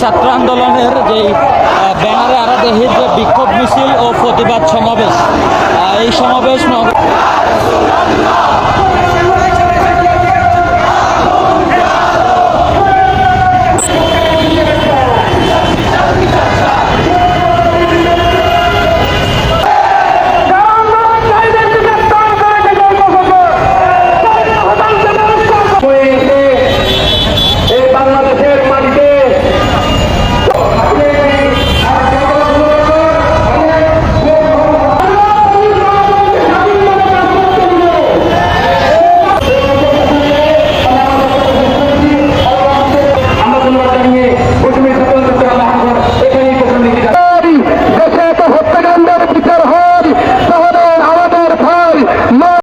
ছাত্র আন্দোলনের যেই ব্যানারে আরাদেহির যে বিক্ষোভ মিছিল ও প্রতিবাদ সমাবেশ। এই সমাবেশ